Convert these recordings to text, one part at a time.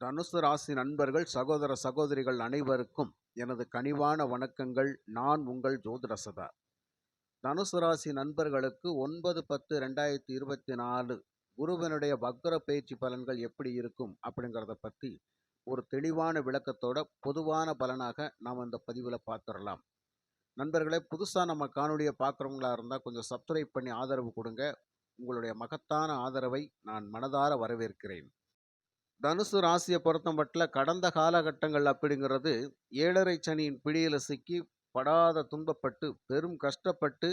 தனுசு ராசி நண்பர்கள் சகோதர சகோதரிகள் அனைவருக்கும் எனது கனிவான வணக்கங்கள். நான் உங்கள் ஜோதிடசதா தனுசு ராசி நண்பர்களுக்கு ஒன்பது பத்து ரெண்டாயிரத்தி இருபத்தி நாலு குருவனுடைய வக்ர பயிற்சி பலன்கள் எப்படி இருக்கும் அப்படிங்கிறத பற்றி ஒரு தெளிவான விளக்கத்தோட பொதுவான பலனாக நாம் இந்த பதிவில் பார்த்துடலாம் நண்பர்களே புதுசாக நம்ம காணொலியை பார்க்குறவங்களா இருந்தால் கொஞ்சம் சப்ஸ்கிரைப் பண்ணி ஆதரவு கொடுங்க. உங்களுடைய மகத்தான ஆதரவை நான் மனதார வரவேற்கிறேன். தனுசு ராசியை பொறுத்த பட்டில் கடந்த காலகட்டங்கள் அப்படிங்கிறது ஏழரை சனியின் பிடியில் சிக்கி படாத துன்பப்பட்டு பெரும் கஷ்டப்பட்டு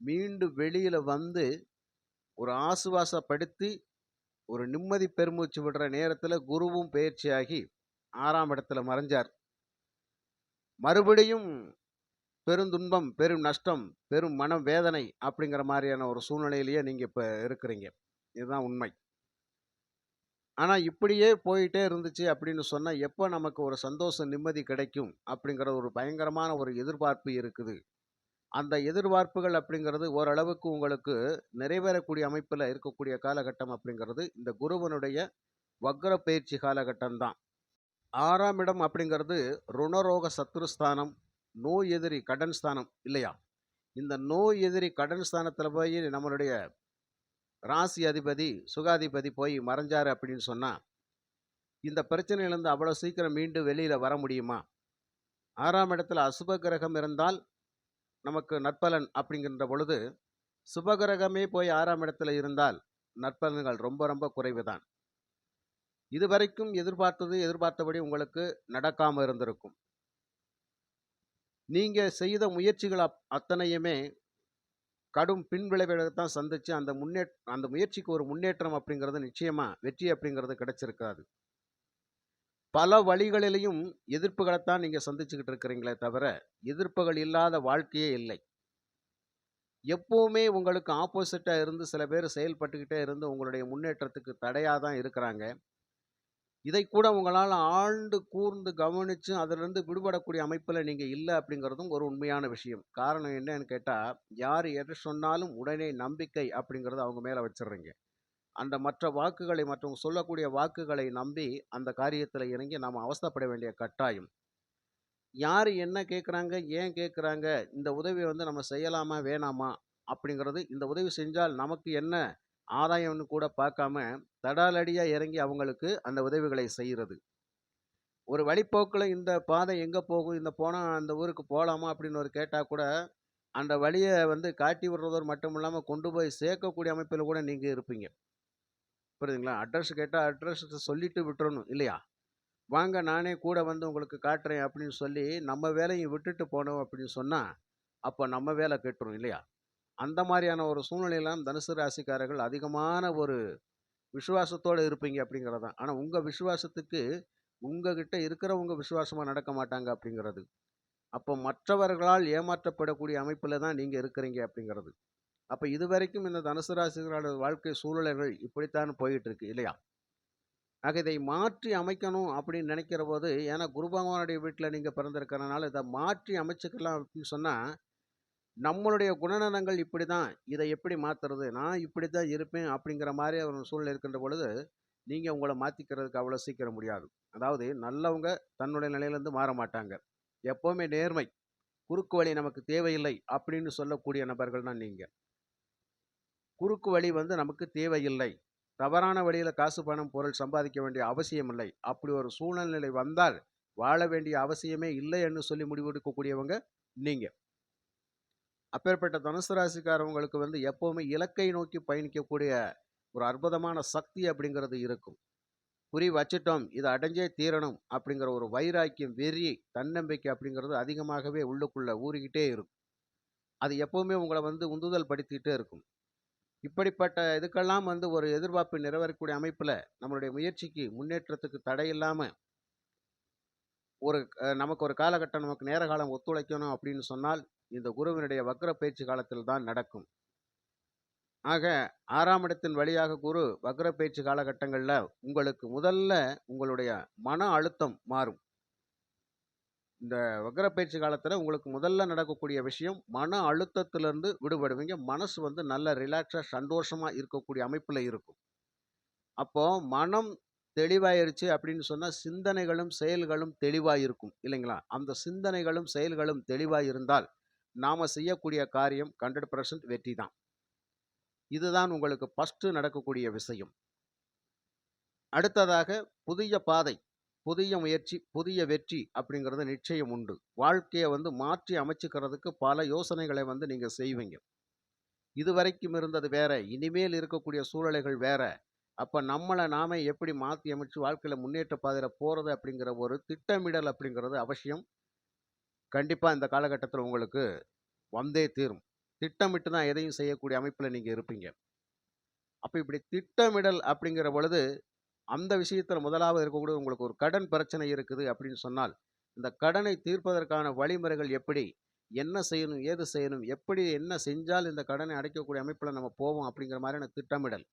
மீண்டும் வெளியில் வந்து ஒரு ஆசுவாசப்படுத்தி ஒரு நிம்மதி பெருமூச்சு விடுற நேரத்தில் குருவும் பயிற்சியாகி ஆறாம் இடத்துல மறைஞ்சார். மறுபடியும் பெருந்துன்பம் பெரும் நஷ்டம் பெரும் மன வேதனை அப்படிங்கிற மாதிரியான ஒரு சூழ்நிலையிலேயே நீங்கள் இப்போ இருக்கிறீங்க. இதுதான் உண்மை. ஆனால் இப்படியே போயிட்டே இருந்துச்சு அப்படின்னு சொன்னால் எப்போ நமக்கு ஒரு சந்தோஷம் நிம்மதி கிடைக்கும்? அப்படிங்கிற ஒரு பயங்கரமான ஒரு எதிர்பார்ப்பு இருக்குது. அந்த எதிர்பார்ப்புகள் அப்படிங்கிறது ஓரளவுக்கு உங்களுக்கு நிறைவேறக்கூடிய அமைப்பில் இருக்கக்கூடிய காலகட்டம் அப்படிங்கிறது இந்த குருவனுடைய வக்ர பயிற்சி காலகட்டம் தான். ஆறாம் இடம் அப்படிங்கிறது ருணரோக சத்துருஸ்தானம் நோய் எதிரி கடன் ஸ்தானம் இல்லையா? இந்த நோய் எதிரி கடன் ஸ்தானத்தில் போய் நம்மளுடைய ராசி அதிபதி சுகாதிபதி போய் மறைஞ்சாரு அப்படின்னு சொன்னால் இந்த பிரச்சனையிலேருந்து அவ்வளோ சீக்கிரம் மீண்டு வெளியில் வர முடியுமா? ஆறாம் இடத்துல அசுப கிரகம் இருந்தால் நமக்கு நற்பலன் அப்படிங்கின்ற பொழுது சுபகிரகமே போய் ஆறாம் இடத்துல இருந்தால் நற்பலன்கள் ரொம்ப ரொம்ப குறைவு தான் இதுவரைக்கும் எதிர்பார்த்தது எதிர்பார்த்தபடி உங்களுக்கு நடக்காமல் இருந்திருக்கும். நீங்கள் செய்த முயற்சிகள் அப் அத்தனையுமே கடும் பின்விளைவுகளை தான் சந்தித்து அந்த முன்னே அந்த முயற்சிக்கு ஒரு முன்னேற்றம் அப்படிங்கிறது நிச்சயமாக வெற்றி அப்படிங்கிறது கிடைச்சிருக்காது. பல வழிகளிலையும் எதிர்ப்புகளைத்தான் நீங்கள் சந்திச்சுக்கிட்டு இருக்கிறீங்களே தவிர எதிர்ப்புகள் இல்லாத வாழ்க்கையே இல்லை. எப்போவுமே உங்களுக்கு ஆப்போசிட்டாக இருந்து சில பேர் செயல்பட்டுக்கிட்டே இருந்து உங்களுடைய முன்னேற்றத்துக்கு தடையாக தான் இருக்கிறாங்க. இதை கூட உங்களால் ஆழ்ந்து கூர்ந்து கவனித்து அதிலிருந்து விடுபடக்கூடிய அமைப்பில் நீங்கள் இல்லை அப்படிங்கிறதும் ஒரு உண்மையான விஷயம். காரணம் என்னன்னு கேட்டால் யார் எது சொன்னாலும் உடனே நம்பிக்கை அப்படிங்கிறத அவங்க மேலே வச்சிடுறீங்க அந்த மற்ற வாக்குகளை மற்றவங்க சொல்லக்கூடிய வாக்குகளை நம்பி அந்த காரியத்தில் இறங்கி நாம் அவஸ்தைப்பட வேண்டிய கட்டாயம். யார் என்ன கேட்குறாங்க ஏன் கேட்குறாங்க இந்த உதவியை வந்து நம்ம செய்யலாமா வேணாமா அப்படிங்கிறது இந்த உதவி செஞ்சால் நமக்கு என்ன ஆதாயம்னு கூட பார்க்காம தடாலடியாக இறங்கி அவங்களுக்கு அந்த உதவிகளை செய்கிறது ஒரு வழிப்போக்கில் இந்த பாதை எங்கே போகும் இந்த போனால் அந்த ஊருக்கு போகலாமா அப்படின்னு ஒரு கேட்டால் கூட அந்த வழியை வந்து காட்டி விடுறதோடு மட்டும் இல்லாமல் கொண்டு போய் சேர்க்கக்கூடிய அமைப்பில் கூட நீங்கள் இருப்பீங்க. புரியுதுங்களா? அட்ரஸ் கேட்டால் அட்ரஸ் சொல்லிட்டு விட்டுறணும் இல்லையா? வாங்க நானே கூட வந்து உங்களுக்கு காட்டுறேன் அப்படின்னு சொல்லி நம்ம வேலையும் விட்டுட்டு போனோம் அப்படின்னு சொன்னால் அப்போ நம்ம வேலை கெட்டுரும் இல்லையா? அந்த மாதிரியான ஒரு சூழ்நிலையெல்லாம் தனுசு ராசிக்காரர்கள் அதிகமான ஒரு விசுவாசத்தோடு இருப்பீங்க அப்படிங்கிறது தான் ஆனால் உங்கள் விசுவாசத்துக்கு உங்ககிட்ட இருக்கிறவங்க விசுவாசமாக நடக்க மாட்டாங்க அப்படிங்கிறது. அப்போ மற்றவர்களால் ஏமாற்றப்படக்கூடிய அமைப்பில் தான் நீங்கள் இருக்கிறீங்க அப்படிங்கிறது. அப்போ இது வரைக்கும் இந்த தனுசு ராசிகளோட வாழ்க்கை சூழல்கள் இப்படித்தான் போயிட்டுருக்கு இல்லையா? ஆக இதை மாற்றி அமைக்கணும் அப்படின்னு நினைக்கிற போது ஏன்னா குரு பகவானுடைய வீட்டில் நீங்கள் பிறந்திருக்கிறனால இதை மாற்றி அமைச்சுக்கலாம் அப்படின்னு சொன்னால் நம்மளுடைய குணநலங்கள் இப்படி தான் இதை எப்படி மாற்றுறது நான் இப்படி தான் இருப்பேன் அப்படிங்கிற மாதிரி ஒரு சூழ்நிலை இருக்கின்ற பொழுது நீங்கள் உங்களை மாற்றிக்கிறதுக்கு அவ்வளோ சீக்கிரம் முடியாது. அதாவது நல்லவங்க தன்னுடைய நிலையிலேருந்து மாற மாட்டாங்க. எப்போவுமே நேர்மை குறுக்கு வழி நமக்கு தேவையில்லை அப்படின்னு சொல்லக்கூடிய நபர்கள் தான் நீங்கள் குறுக்கு வழி வந்து நமக்கு தேவையில்லை. தவறான வழியில் காசு பணம் பொருள் சம்பாதிக்க வேண்டிய அவசியம் இல்லை. அப்படி ஒரு சூழ்நிலை வந்தால் வாழ வேண்டிய அவசியமே இல்லை என்று சொல்லி முடிவெடுக்கக்கூடியவங்க நீங்கள் அப்பேற்பட்ட தனுசு ராசிக்காரவங்களுக்கு வந்து எப்போவுமே இலக்கை நோக்கி பயணிக்கக்கூடிய ஒரு அற்புதமான சக்தி அப்படிங்கிறது இருக்கும். குறி வச்சிட்டோம் இதை அடைஞ்சே தீரணும் அப்படிங்கிற ஒரு வைராக்கியம் வெறி தன்னம்பிக்கை அப்படிங்கிறது அதிகமாகவே உள்ளுக்குள்ளே ஊறிக்கிட்டே இருக்கும். அது எப்போவுமே உங்களை வந்து உந்துதல் படுத்திக்கிட்டே இருக்கும். இப்படிப்பட்ட இதுக்கெல்லாம் வந்து ஒரு எதிர்பார்ப்பு நிறைவேறக்கூடிய அமைப்பில் நம்மளுடைய முயற்சிக்கு முன்னேற்றத்துக்கு தடை இல்லாமல் ஒரு நமக்கு ஒரு காலகட்டம் நமக்கு நேர காலம் ஒத்துழைக்கணும் அப்படின்னு சொன்னால் இந்த குருவினுடைய வக்ர பயிற்சி காலத்தில் தான் நடக்கும் ஆக ஆறாம் இடத்தின் வழியாக குரு வக்ர பயிற்சி காலகட்டங்களில் உங்களுக்கு முதல்ல உங்களுடைய மன அழுத்தம் மாறும் இந்த வக்ர பயிற்சி காலத்தில் உங்களுக்கு முதல்ல நடக்கக்கூடிய விஷயம் மன அழுத்தத்திலிருந்து விடுபடுவீங்க மனசு வந்து நல்ல ரிலாக்ஸாக சந்தோஷமாக இருக்கக்கூடிய அமைப்பில் இருக்கும் அப்போ மனம் தெளிவாயிருச்சு அப்படின்னு சொன்னா, சிந்தனைகளும், செயல்களும் தெளிவாக இருக்கும். இல்லைங்களா? அந்த சிந்தனைகளும், செயல்களும் தெளிவாக இருந்தால், நாம் செய்யக்கூடிய காரியம் 100% வெற்றி தான். இதுதான் உங்களுக்கு ஃபஸ்ட்டு நடக்கக்கூடிய விஷயம். அடுத்ததாக புதிய பாதை, புதிய முயற்சி, புதிய வெற்றி அப்படிங்கிறது நிச்சயம் உண்டு. வாழ்க்கையை வந்து மாற்றி அமைச்சுக்கிறதுக்கு பல யோசனைகளை வந்து நீங்கள் செய்வீங்க. இதுவரைக்கும் இருந்தது வேற. இனிமேல் இருக்கக்கூடிய சூழ்நிலைகள் வேற. அப்போ நம்மளை நாமே எப்படி மாற்றி அமைச்சு வாழ்க்கையில் முன்னேற்ற பாதையில் போகிறது அப்படிங்கிற ஒரு திட்டமிடல் அப்படிங்கிறது அவசியம். கண்டிப்பா இந்த காலகட்டத்தில் உங்களுக்கு வந்தே தீரும். திட்டமிட்டு தான் எதையும் செய்யக்கூடிய அமைப்பில் நீங்க இருப்பீங்க. அப்ப இப்படி திட்டமிடல் அப்படிங்கிற பொழுது, அந்த விஷயத்தில் முதலாவது இருக்கக்கூடிய உங்களுக்கு ஒரு கடன் பிரச்சனை இருக்குது அப்படின்னு சொன்னால், இந்த கடனை தீர்ப்பதற்கான வழிமுறைகள் எப்படி? என்ன செய்யணும்? ஏது செய்யணும்? எப்படி என்ன செஞ்சால் இந்த கடனை அடைக்கக்கூடிய அமைப்பில் நம்ம போவோம் அப்படிங்கிற மாதிரியான திட்டமிடல்.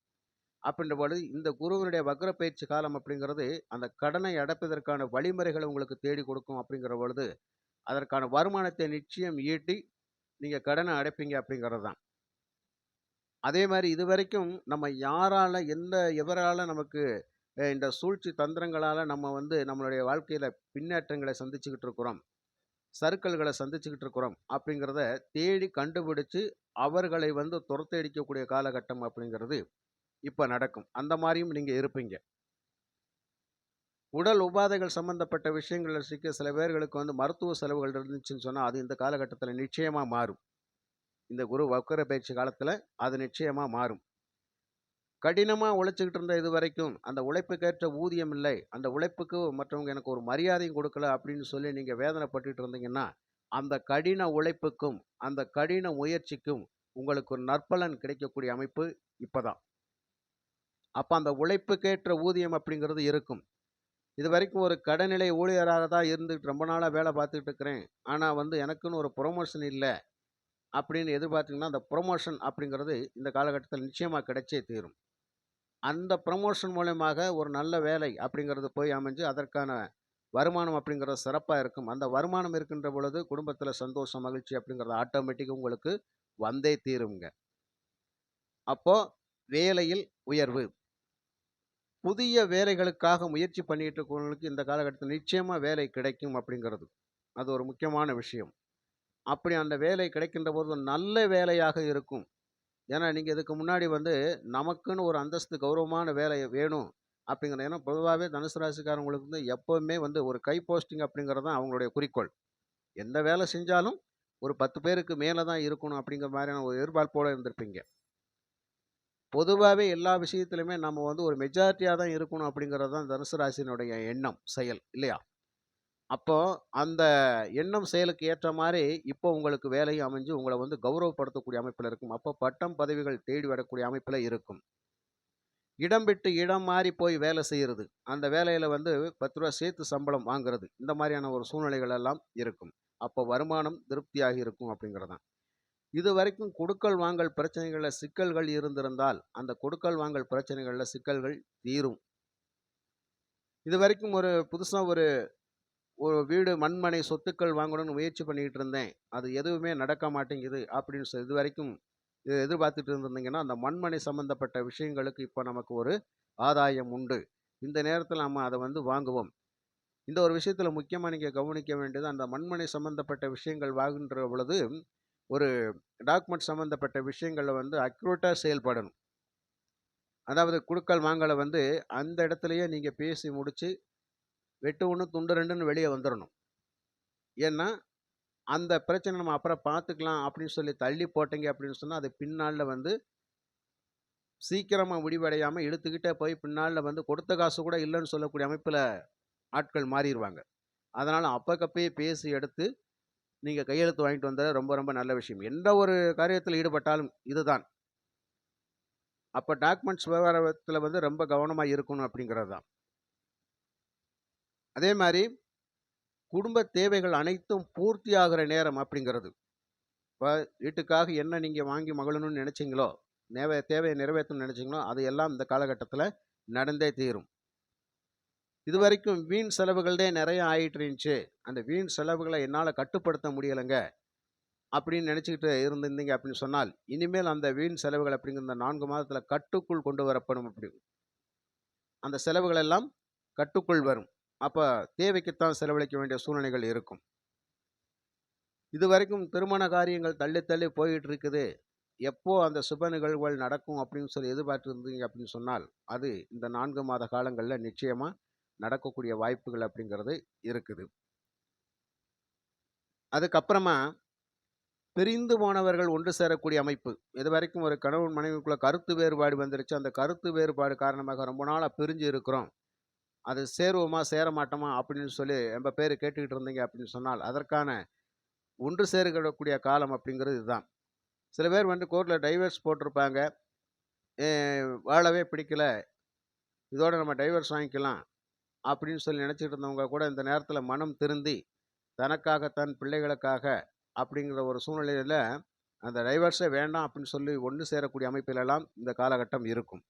அப்படின்ற பொழுது இந்த குருவினுடைய வக்ர பயிற்சி காலம் அப்படிங்கிறது, அந்த கடனை அடைப்பதற்கான வழிமுறைகளை உங்களுக்கு தேடி கொடுக்கும் அப்படிங்கிற பொழுது, அதற்கான வருமானத்தை நிச்சயம் ஈட்டி, நீங்கள் கடனை அடைப்பீங்க அப்படிங்கிறது தான். அதே மாரி இதுவரைக்கும் நம்ம யாரால் எந்த எவரால் நமக்கு இந்த சூழ்ச்சி தந்திரங்களால் நம்ம வந்து நம்மளுடைய வாழ்க்கையில் பின்னேற்றங்களை சந்திச்சுக்கிட்டு இருக்கிறோம். சருக்கல்களை சந்திச்சுக்கிட்டு இருக்கிறோம் அப்படிங்கிறத தேடி கண்டுபிடிச்சு, அவர்களை வந்து துரத்தடிக்கக்கூடிய காலகட்டம் அப்படிங்கிறது இப்போ நடக்கும். அந்த மாதிரியும் நீங்கள் இருப்பீங்க. உடல் உபாதைகள் சம்பந்தப்பட்ட விஷயங்களில் சிக்க சில பேர்களுக்கு வந்து மருத்துவ செலவுகள் இருந்துச்சுன்னு சொன்னால் அது இந்த காலகட்டத்தில் நிச்சயமாக மாறும். இந்த குரு வக்கர பயிற்சி காலத்தில் அது நிச்சயமாக மாறும். கடினமாக உழைச்சிக்கிட்டு இருந்த இதுவரைக்கும், அந்த உழைப்புக்கேற்ற ஊதியம் இல்லை. அந்த உழைப்புக்கு மற்றவங்க எனக்கு ஒரு மரியாதையும் கொடுக்கல அப்படின்னு சொல்லி நீங்கள் வேதனைப்பட்டுட்டு இருந்தீங்கன்னா, அந்த கடின உழைப்புக்கும், அந்த கடின முயற்சிக்கும் உங்களுக்கு ஒரு நற்பலன் கிடைக்கக்கூடிய அமைப்பு இப்பதான். அப்போ அந்த உழைப்புக்கேற்ற ஊதியம் அப்படிங்கிறது இருக்கும். இதுவரைக்கும் ஒரு கடைநிலை ஊழியராக தான் இருந்துக்கிட்டு ரொம்ப நாளாக வேலை பார்த்துக்கிட்டு இருக்கிறேன். ஆனால் வந்து எனக்குன்னு ஒரு ப்ரொமோஷன் இல்லை அப்படின்னு எதிர்பார்த்தீங்கன்னா, அந்த ப்ரொமோஷன் அப்படிங்கிறது இந்த காலகட்டத்தில் நிச்சயமாக கிடைச்சே தீரும். அந்த ப்ரமோஷன் மூலயமாக ஒரு நல்ல வேலை அப்படிங்கிறது போய் அமைஞ்சு, அதற்கான வருமானம் அப்படிங்கிறது சிறப்பாக இருக்கும். அந்த வருமானம் இருக்கின்ற பொழுது குடும்பத்தில் சந்தோஷம், மகிழ்ச்சி அப்படிங்கிறது ஆட்டோமேட்டிக்காக உங்களுக்கு வந்தே தீரும்ங்க. அப்போது வேலையில் உயர்வு. புதிய வேலைகளுக்காக முயற்சி பண்ணிட்டு இருக்கிறவங்களுக்கு இந்த காலகட்டத்தில் நிச்சயமாக வேலை கிடைக்கும் அப்படிங்கிறது. அது ஒரு முக்கியமான விஷயம். அப்படி அந்த வேலை கிடைக்கின்ற போது நல்ல வேலையாக இருக்கும். ஏன்னா, நீங்கள் இதுக்கு முன்னாடி வந்து நமக்குன்னு ஒரு அந்தஸ்து, கௌரவமான வேலை வேணும் அப்படிங்கிற ஏன்னா பொதுவாகவே தனுசு ராசிக்காரங்களுக்கு வந்து எப்போவுமே வந்து ஒரு கை போஸ்டிங் அப்படிங்கிறது தான் அவங்களுடைய குறிக்கோள். எந்த வேலை செஞ்சாலும் ஒரு 10 பேருக்கு மேலே தான் இருக்கணும் அப்படிங்கிற மாதிரியான ஒரு எதிர்பார்ப்போடு இருந்திருப்பீங்க. பொதுவாகவே எல்லா விஷயத்துலையுமே நம்ம வந்து ஒரு மெஜாரிட்டியாக தான் இருக்கணும் அப்படிங்கிறது தான் தனுசு ராசினுடைய எண்ணம், செயல் இல்லையா? அப்போ அந்த எண்ணம், செயலுக்கு ஏற்ற மாதிரி இப்போ உங்களுக்கு வேலையும் அமைஞ்சு உங்களை வந்து கௌரவப்படுத்தக்கூடிய அமைப்பில் இருக்கும். அப்போ பட்டம், பதவிகள் தேடி வரக்கூடிய அமைப்பில் இருக்கும். இடம் விட்டு இடம் மாறி போய் வேலை செய்கிறது அந்த வேலையில் வந்து பத்து ரூபா சேர்த்து சம்பளம் வாங்குறது. இந்த மாதிரியான ஒரு சூழ்நிலைகள் எல்லாம் இருக்கும். அப்போ வருமானம் திருப்தியாக இருக்கும் அப்படிங்கிறது தான். இதுவரைக்கும் கொடுக்கல் வாங்கல் பிரச்சனைகள்ல சிக்கல்கள் இருந்திருந்தால், அந்த கொடுக்கல் வாங்கல் பிரச்சனைகள்ல சிக்கல்கள் தீரும். இதுவரைக்கும் ஒரு புதுசா ஒரு ஒரு வீடு, மண்மனை, சொத்துக்கள் வாங்கணும்னு முயற்சி பண்ணிக்கிட்டு இருந்தேன். அது எதுவுமே நடக்க மாட்டேங்குது அப்படின்னு சொல்லி இதுவரைக்கும் இதை எதிர்பார்த்துட்டு இருந்திருந்தீங்கன்னா, அந்த மண்மனை சம்பந்தப்பட்ட விஷயங்களுக்கு இப்போ நமக்கு ஒரு ஆதாயம் உண்டு. இந்த நேரத்தில் நம்ம அதை வந்து வாங்குவோம். இந்த ஒரு விஷயத்தில் முக்கியமாக நீங்க கவனிக்க வேண்டியது, அந்த மண்மனை சம்பந்தப்பட்ட விஷயங்கள் வாங்குகின்ற பொழுது, ஒரு டாக்குமெண்ட் சம்மந்தப்பட்ட விஷயங்களில் வந்து அக்யூரேட்டாக செயல்படணும். அதாவது குடுக்கல், வாங்கலை வந்து அந்த இடத்துலையே நீங்கள் பேசி முடித்து வெட்டு ஒன்று துண்டு ரெண்டுன்னு வெளியே வந்துடணும் ஏன்னா, அந்த பிரச்சனை நம்ம அப்புறம் பார்த்துக்கலாம் அப்படின்னு சொல்லி தள்ளி போட்டீங்க அப்படின்னு சொன்னால் அது பின்னால் வந்து சீக்கிரமாக முடிவடையாமல் இழுத்துக்கிட்டே போய் பின்னால் வந்து கொடுத்த காசு கூட இல்லைன்னு சொல்லக்கூடிய அமைப்பில் ஆட்கள் மாறிடுவாங்க அதனால் அப்பக்கப்பயே பேசி எடுத்து, நீங்கள் கையெழுத்து வாங்கிட்டு வந்தது ரொம்ப ரொம்ப நல்ல விஷயம். எந்த ஒரு காரியத்தில் ஈடுபட்டாலும் இதுதான். அப்போ டாக்குமெண்ட்ஸ் விவகாரத்தில் வந்து ரொம்ப கவனமாக இருக்கணும் அப்படிங்கிறது தான். அதே மாதிரி குடும்ப தேவைகள் அனைத்தும் பூர்த்தி ஆகிற நேரம் அப்படிங்கிறது. இப்போ வீட்டுக்காக என்ன நீங்கள் வாங்கி மகளணும்னு நினச்சிங்களோ தேவை தேவையை நிறைவேற்றணும்னு நினச்சிங்களோ அது எல்லாம் இந்த காலகட்டத்தில் நடந்தே தீரும். இது வரைக்கும் வீண் செலவுகள்தே நிறைய ஆயிட்டு இருந்துச்சு. அந்த வீண் செலவுகளை என்னால கட்டுப்படுத்த முடியலங்க. அப்படின்னு நினச்சிக்கிட்டு இருந்திருந்தீங்க அப்படின்னு சொன்னால், இனிமேல் அந்த வீண் செலவுகள் அப்படிங்கிற நான்கு 4 கட்டுக்குள் கொண்டு வரப்படும் அப்படி. அந்த செலவுகள் எல்லாம் கட்டுக்குள் வரும் அப்போ தேவைக்குத்தான் செலவழிக்க வேண்டிய சூழ்நிலைகள் இருக்கும் இதுவரைக்கும் திருமண காரியங்கள் தள்ளி தள்ளி போயிட்டு இருக்குது எப்போ அந்த சுப நிகழ்வுகள் நடக்கும் அப்படின்னு சொல்லி எதிர்பார்த்து இருந்தீங்க அப்படின்னு சொன்னால் அது இந்த நான்கு மாத காலங்களில் நிச்சயமாக நடக்கக்கூடிய வாய்ப்புகள் அப்படிங்கிறது இருக்குது. அதுக்கப்புறமா பிரிந்து போனவர்கள் ஒன்று சேரக்கூடிய அமைப்பு. இது வரைக்கும் ஒரு கணவன் மனைவிக்குள்ளே கருத்து வேறுபாடு வந்துருச்சு. அந்த கருத்து வேறுபாடு காரணமாக ரொம்ப நாளாக பிரிஞ்சு இருக்கிறோம். அது சேருவோமா சேர மாட்டோமா அப்படின்னு சொல்லி ரொம்ப பேர் கேட்டுக்கிட்டு இருந்தீங்க அப்படின்னு சொன்னால் அதற்கான ஒன்று சேருகிடக்கூடிய காலம் அப்படிங்கிறது இதுதான். சில பேர் வந்து கோர்ட்டில் டைவர்ஸ் போட்டிருப்பாங்க. வாழவே பிடிக்கல. இதோட நம்ம டைவர்ஸ் வாங்கிக்கலாம். அப்படின்னு சொல்லி நினச்சிட்டு இருந்தவங்க கூட இந்த நேரத்தில் மனம் திருந்தி தனக்காக தன் பிள்ளைகளுக்காக அப்படிங்கிற ஒரு சூழ்நிலையில் அந்த டைவர்ஸே வேண்டாம் அப்படின்னு சொல்லி ஒன்று சேரக்கூடிய அமைப்பிலெல்லாம் இந்த காலகட்டம் இருக்கும்.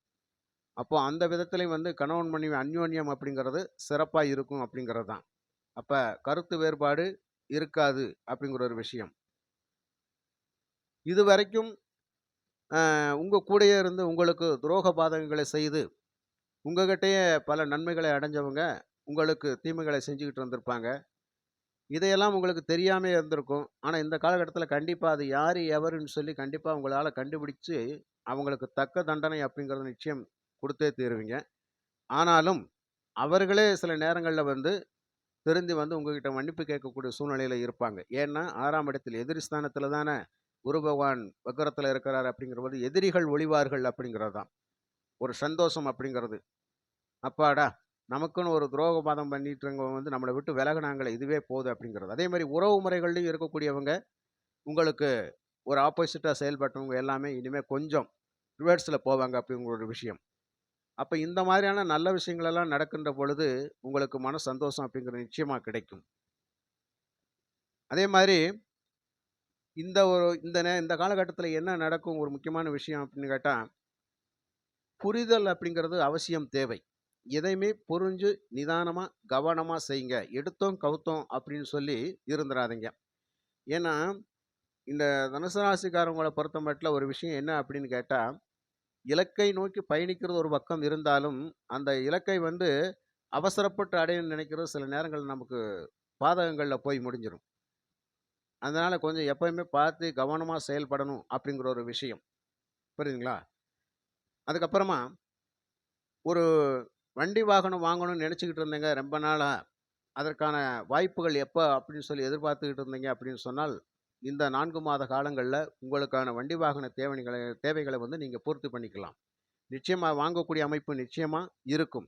அப்போது அந்த விதத்துலையும் வந்து கணவன் மனைவி அந்யோன்யம் அப்படிங்கிறது சிறப்பாக இருக்கும் அப்படிங்கிறது தான். அப்போ கருத்து வேறுபாடு இருக்காது அப்படிங்கிற ஒரு விஷயம். இது வரைக்கும் உங்கள் கூடயே இருந்து உங்களுக்கு துரோக பாதகங்களை செய்து உங்ககிட்டயே பல நன்மைகளை அடைஞ்சவங்க உங்களுக்கு தீமைகளை செஞ்சுக்கிட்டு இருந்திருப்பாங்க. இதையெல்லாம் உங்களுக்கு தெரியாமே இருந்திருக்கும். ஆனால் இந்த காலகட்டத்தில் கண்டிப்பாக அது யார் எவருன்னு சொல்லி கண்டிப்பாக உங்களால் கண்டுபிடிச்சு அவங்களுக்கு தக்க தண்டனை அப்படிங்கிறத நிச்சயம் கொடுத்தே தீருவீங்க. ஆனாலும் அவர்களே சில நேரங்களில் வந்து திருந்தி வந்து உங்ககிட்ட மன்னிப்பு கேட்கக்கூடிய சூழ்நிலையில் இருப்பாங்க. ஏன்னா ஆறாம் இடத்தில் எதிரி ஸ்தானத்தில் தானே குரு பகவான் வக்கரத்தில் இருக்கிறார் அப்படிங்கிறது எதிரிகள் ஒளிவார்கள் அப்படிங்கிறது தான் ஒரு சந்தோஷம் அப்படிங்கிறது. அப்பாடா நமக்குன்னு ஒரு துரோகபாதம் பண்ணிட்டுறவங்க வந்து நம்மளை விட்டு விலகுனாங்களே இதுவே போதும் அப்படிங்கிறது. அதே மாதிரி உறவு முறைகள்லையும் இருக்கக்கூடியவங்க உங்களுக்கு ஒரு ஆப்போசிட்டாக செயல்பட்டவங்க எல்லாமே இனிமேல் கொஞ்சம் ரிவர்ஸில் போவாங்க அப்படிங்கிற ஒரு விஷயம். அப்போ இந்த மாதிரியான நல்ல விஷயங்களெல்லாம் நடக்கின்ற பொழுது உங்களுக்கு மன சந்தோஷம் அப்படிங்கிறது நிச்சயமாக கிடைக்கும். அதே மாதிரி இந்த ஒரு இந்த நே இந்த காலகட்டத்தில் என்ன நடக்கும் ஒரு முக்கியமான விஷயம் அப்படின்னு கேட்டால் புரிதல் அப்படிங்கிறது அவசியம் தேவை. எதையுமே புரிஞ்சு நிதானமாக கவனமாக செய்யுங்க எடுத்தோம் கவுத்தோம் அப்படின்னு சொல்லி இருந்துடாதீங்க ஏன்னா இந்த தனுசராசிக்காரங்களை பொறுத்த மட்டும் ஒரு விஷயம் என்ன அப்படின்னு கேட்டால் இலக்கை நோக்கி பயணிக்கிறது ஒரு பக்கம் இருந்தாலும் அந்த இலக்கை வந்து அவசரப்பட்டு அடையணும்னு நினைக்கிறது சில நேரங்கள் நமக்கு பாதகங்களில் போய் முடிஞ்சிடும் அதனால் கொஞ்சம் எப்பயுமே பார்த்து கவனமாக செயல்படணும் அப்படிங்கிற ஒரு விஷயம். புரியுதுங்களா? அதுக்கப்புறமா ஒரு வண்டி வாகனம் வாங்கணும்னு நினச்சிக்கிட்டு இருந்தேங்க. ரொம்ப நாளாக அதற்கான வாய்ப்புகள் எப்போ அப்படின்னு சொல்லி எதிர்பார்த்துக்கிட்டு இருந்தீங்க அப்படின்னு சொன்னால் இந்த நான்கு மாத காலங்களில் உங்களுக்கான வண்டி வாகன தேவைகளை தேவைகளை வந்து நீங்கள் பூர்த்தி பண்ணிக்கலாம். நிச்சயமாக வாங்கக்கூடிய அமைப்பு நிச்சயமாக இருக்கும்.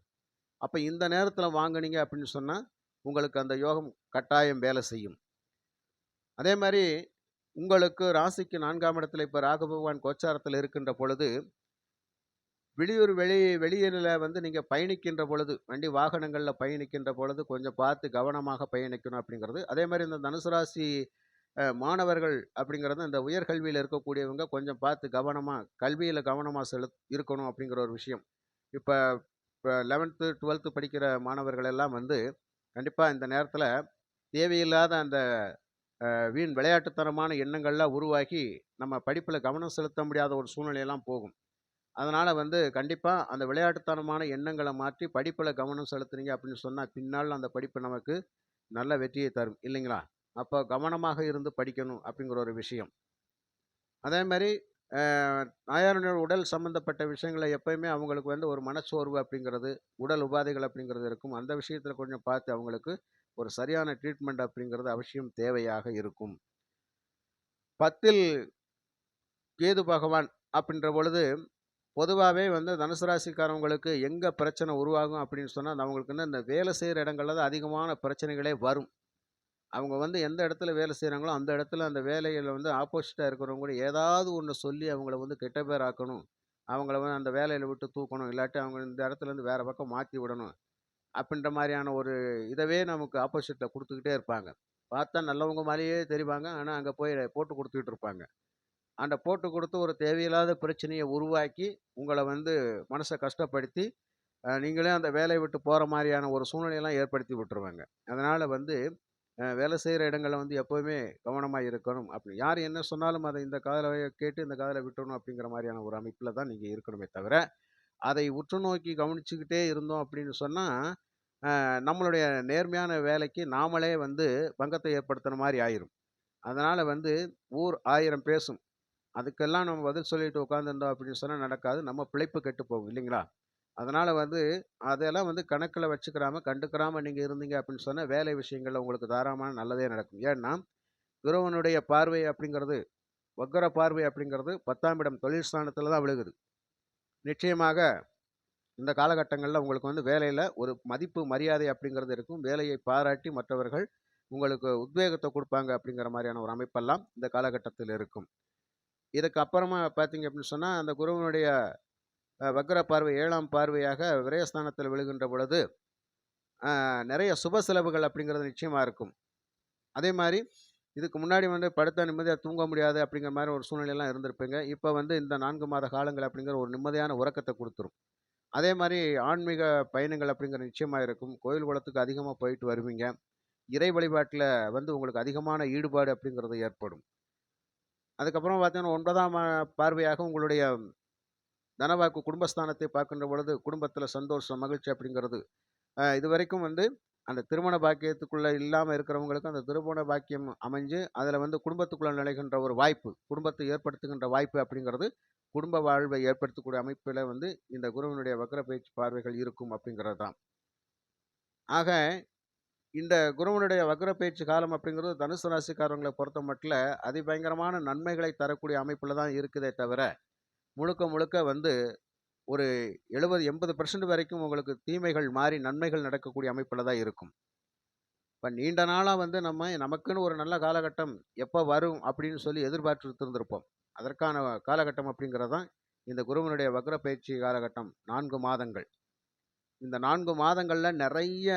அப்போ இந்த நேரத்தில் வாங்கினீங்க அப்படின்னு சொன்னால் உங்களுக்கு அந்த யோகம் கட்டாயம் வேலை செய்யும். அதே மாதிரி உங்களுக்கு ராசிக்கு நான்காம் இடத்துல இப்போ ராகு பகவான் கோச்சாரத்தில் இருக்கின்ற பொழுது வெளியூர் வெளி வெளியில் வந்து நீங்கள் பயணிக்கின்ற பொழுது வண்டி வாகனங்களில் பயணிக்கின்ற பொழுது கொஞ்சம் பார்த்து கவனமாக பயணிக்கணும் அப்படிங்கிறது. அதே மாதிரி இந்த தனுசு ராசி மாணவர்கள் அப்படிங்கிறது இந்த உயர்கல்வியில் இருக்கக்கூடியவங்க கொஞ்சம் பார்த்து கவனமாக கல்வியில் கவனமாக செலு இருக்கணும் அப்படிங்கிற ஒரு விஷயம். இப்போ இப்போ லெவன்த்து டுவெல்த்து படிக்கிற மாணவர்கள் எல்லாம் வந்து கண்டிப்பாக இந்த நேரத்தில் தேவையில்லாத அந்த வீண் விளையாட்டுத்தனமான எண்ணங்கள்லாம் உருவாக்கி நம்ம படிப்பில் கவனம் செலுத்த முடியாத ஒரு சூழ்நிலையெல்லாம் போகும். அதனால் வந்து கண்டிப்பாக அந்த விளையாட்டுத்தனமான எண்ணங்களை மாற்றி படிப்பில் கவனம் செலுத்துனீங்க அப்படின்னு சொன்னால் பின்னால் அந்த படிப்பு நமக்கு நல்ல வெற்றியை தரும். இல்லைங்களா? அப்போ கவனமாக இருந்து படிக்கணும் அப்படிங்கிற ஒரு விஷயம். அதே மாதிரி அஹ், உடல் சம்மந்தப்பட்ட விஷயங்களை எப்பயுமே அவங்களுக்கு வந்து ஒரு மனச்சோர்வு அப்படிங்கிறது உடல் உபாதைகள் அப்படிங்கிறது இருக்கும். அந்த விஷயத்தில் கொஞ்சம் பார்த்து அவங்களுக்கு ஒரு சரியான ட்ரீட்மெண்ட் அப்படிங்கிறது அவசியம் தேவையாக இருக்கும். பத்தில் கேது பகவான் அப்படின்ற பொழுது பொதுவாகவே வந்து தனுசு ராசிக்காரவங்களுக்கு எங்கே பிரச்சனை உருவாகும் அப்படின்னு சொன்னால் அவங்களுக்கு வந்து இந்த வேலை செய்கிற இடங்களில் தான் அதிகமான பிரச்சனைகளே வரும். அவங்க வந்து எந்த இடத்துல வேலை செய்கிறாங்களோ அந்த இடத்துல அந்த வேலையில் வந்து ஆப்போசிட்டாக இருக்கிறவங்க கூட ஏதாவது ஒன்று சொல்லி அவங்கள வந்து கெட்ட பேர் ஆக்கணும். அவங்கள வந்து அந்த வேலையில் விட்டு தூக்கணும். இல்லாட்டி அவங்க இந்த இடத்துல இருந்து வேறு பக்கம் மாற்றி விடணும். அப்படின்ற மாதிரியான ஒரு இதவே நமக்கு ஆப்போசிட்டில் கொடுத்துக்கிட்டே இருப்பாங்க. பார்த்தா நல்லவங்க மாதிரியே தெரிவாங்க. ஆனால் அங்கே போய் போட்டு கொடுத்துக்கிட்டு இருப்பாங்க. அந்த போட்டு கொடுத்து ஒரு தேவையில்லாத பிரச்சனையை உருவாக்கி உங்களை வந்து மனசை கஷ்டப்படுத்தி நீங்களே அந்த வேலையை விட்டு போகிற மாதிரியான ஒரு சூழ்நிலையெல்லாம் ஏற்படுத்தி விட்டுருவாங்க அதனால் வந்து வேலை செய்கிற இடங்களில் வந்து எப்போவுமே கவனமாக இருக்கணும் அப்படி யார் என்ன சொன்னாலும் அதை இந்த காதலை கேட்டு இந்த காதலை விட்டுறணும் அப்படிங்கிற மாதிரியான ஒரு அமைப்பில் தான் நீங்கள் இருக்கணுமே தவிர அதை உற்று நோக்கி கவனிச்சுக்கிட்டே இருந்தோம் அப்படின்னு சொன்னால் நம்மளுடைய நேர்மையான வேலைக்கு நாமளே வந்து பங்கத்தை ஏற்படுத்துகிற மாதிரி ஆயிரும். அதனால் வந்து ஊர் ஆயிரம் பேசும். அதுக்கெல்லாம் நம்ம பதில் சொல்லிட்டு உட்காந்துருந்தோம் அப்படின்னு சொன்னால் நடக்காது. நம்ம பிழைப்பு கெட்டு போகும் இல்லைங்களா? அதனால் வந்து அதெல்லாம் வந்து கணக்கில் வச்சுக்கிறாமல் கண்டுக்கிறாமல் நீங்கள் இருந்தீங்க அப்படின்னு சொன்னால் வேலை விஷயங்களில் உங்களுக்கு தாராளமான நல்லதே நடக்கும். ஏன்னா, குருவனுடைய பார்வை அப்படிங்கிறது, வக்கர பார்வை அப்படிங்கிறது 10ஆம் இடம் தொழில் ஸ்தானத்தில் தான் விழுகுது. நிச்சயமாக இந்த காலகட்டங்களில் உங்களுக்கு வந்து வேலையில் ஒரு மதிப்பு, மரியாதை அப்படிங்கிறது இருக்கும். வேலையை பாராட்டி மற்றவர்கள் உங்களுக்கு உத்வேகத்தை கொடுப்பாங்க அப்படிங்கிற மாதிரியான ஒரு அமைப்பெல்லாம் இந்த காலகட்டத்தில் இருக்கும். இதுக்கு அப்புறமா பார்த்தீங்க அப்படின்னு சொன்னால் அந்த குருவினுடைய வக்ர பார்வை ஏழாம் பார்வையாக விரயஸ்தானத்தில் விழுகின்ற பொழுது, நிறைய சுப செலவுகள் அப்படிங்கிறது நிச்சயமாக இருக்கும். அதே மாதிரி இதுக்கு முன்னாடி வந்து படுத்த நிம்மதியாக தூங்க முடியாது அப்படிங்கிற மாதிரி ஒரு சூழ்நிலையெல்லாம் இருந்திருப்பீங்க. இப்போ வந்து இந்த நான்கு மாத காலங்கள் அப்படிங்கிற ஒரு நிம்மதியான உறக்கத்தை கொடுத்துரும் அதே மாதிரி ஆன்மீக பயணங்கள் அப்படிங்கிற நிச்சயமாக இருக்கும். கோயில், குளத்துக்கு அதிகமாக போயிட்டு வருவீங்க. இறை வழிபாட்டில் வந்து உங்களுக்கு அதிகமான ஈடுபாடு அப்படிங்கிறது ஏற்படும். அதுக்கப்புறம் பார்த்தீங்கன்னா ஒன்பதாம் பார்வையாக உங்களுடைய தனவாக்கு குடும்பஸ்தானத்தை பார்க்கின்ற பொழுது, குடும்பத்தில் சந்தோஷம், மகிழ்ச்சி அப்படிங்கிறது இதுவரைக்கும் வந்து அந்த திருமண பாக்கியத்துக்குள்ளே இல்லாமல் இருக்கிறவங்களுக்கு அந்த திருமண பாக்கியம் அமைஞ்சு, அதில் வந்து குடும்பத்துக்குள்ள நிலைகின்ற ஒரு வாய்ப்பு, குடும்பத்தை ஏற்படுத்துகின்ற வாய்ப்பு அப்படிங்கிறது, குடும்ப வாழ்வை ஏற்படுத்தக்கூடிய அமைப்பில் வந்து இந்த குருவினுடைய வக்கர பயிற்சி பார்வைகள் இருக்கும் அப்படிங்கிறது தான். ஆக, இந்த குருவினுடைய வக்ர பயிற்சி காலம் அப்படிங்கிறது தனுசு பொறுத்த மட்டில் அதிபயங்கரமான நன்மைகளை தரக்கூடிய அமைப்பில் தான் இருக்குதே தவிர, முழுக்க முழுக்க வந்து ஒரு 70, 80% வரைக்கும் உங்களுக்கு தீமைகள் மாறி நன்மைகள் நடக்கக்கூடிய அமைப்பில் தான் இருக்கும். இப்போ நீண்ட நாளாக வந்து நம்ம நமக்குன்னு ஒரு நல்ல காலகட்டம் எப்போ வரும் அப்படின்னு சொல்லி எதிர்பார்த்து இருந்திருப்போம். அதற்கான காலகட்டம் அப்படிங்கிறது தான் இந்த குருவினுடைய வக்ர பயிற்சி காலகட்டம் நான்கு மாதங்கள். இந்த நான்கு மாதங்களில் நிறைய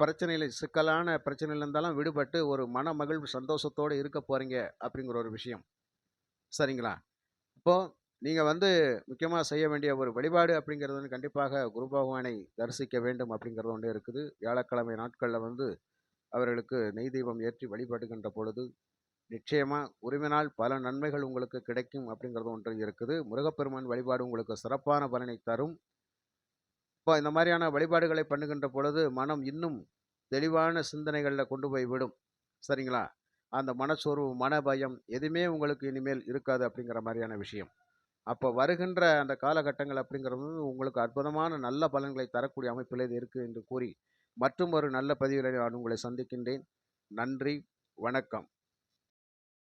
பிரச்சனையில் சிக்கலான பிரச்சனையில் இருந்தாலும் விடுபட்டு ஒரு மன மகிழ்வு, சந்தோஷத்தோடு இருக்க போகிறீங்க அப்படிங்கிற ஒரு விஷயம். சரிங்களா? இப்போது நீங்கள் வந்து முக்கியமாக செய்ய வேண்டிய ஒரு வழிபாடு அப்படிங்கிறது வந்து கண்டிப்பாக குரு பகவானை தரிசிக்க வேண்டும் அப்படிங்கிறது ஒன்று இருக்குது. வியாழக்கிழமை நாட்களில் வந்து அவர்களுக்கு நெய் தெய்வம் ஏற்றி வழிபடுகின்ற பொழுது, நிச்சயமாக உறவினால் பல நன்மைகள் உங்களுக்கு கிடைக்கும் அப்படிங்கிறது ஒன்று இருக்குது. முருகப்பெருமான் வழிபாடு உங்களுக்கு சிறப்பான பலனை தரும். இப்போ இந்த மாதிரியான வழிபாடுகளை பண்ணுகின்ற பொழுது, மனம் இன்னும் தெளிவான சிந்தனைகளில் கொண்டு போய் விடும். சரிங்களா? அந்த மனச்சோர்வு, மனபயம் எதுவுமே உங்களுக்கு இனிமேல் இருக்காது அப்படிங்கிற மாதிரியான விஷயம். அப்போ வருகின்ற அந்த காலகட்டங்கள் அப்படிங்கிறது வந்து உங்களுக்கு அற்புதமான நல்ல பலன்களை தரக்கூடிய அமைப்பில் இது இருக்கு என்று கூறி, மற்றும் ஒரு நல்ல பதிவிலே நான் உங்களை சந்திக்கின்றேன். நன்றி, வணக்கம்.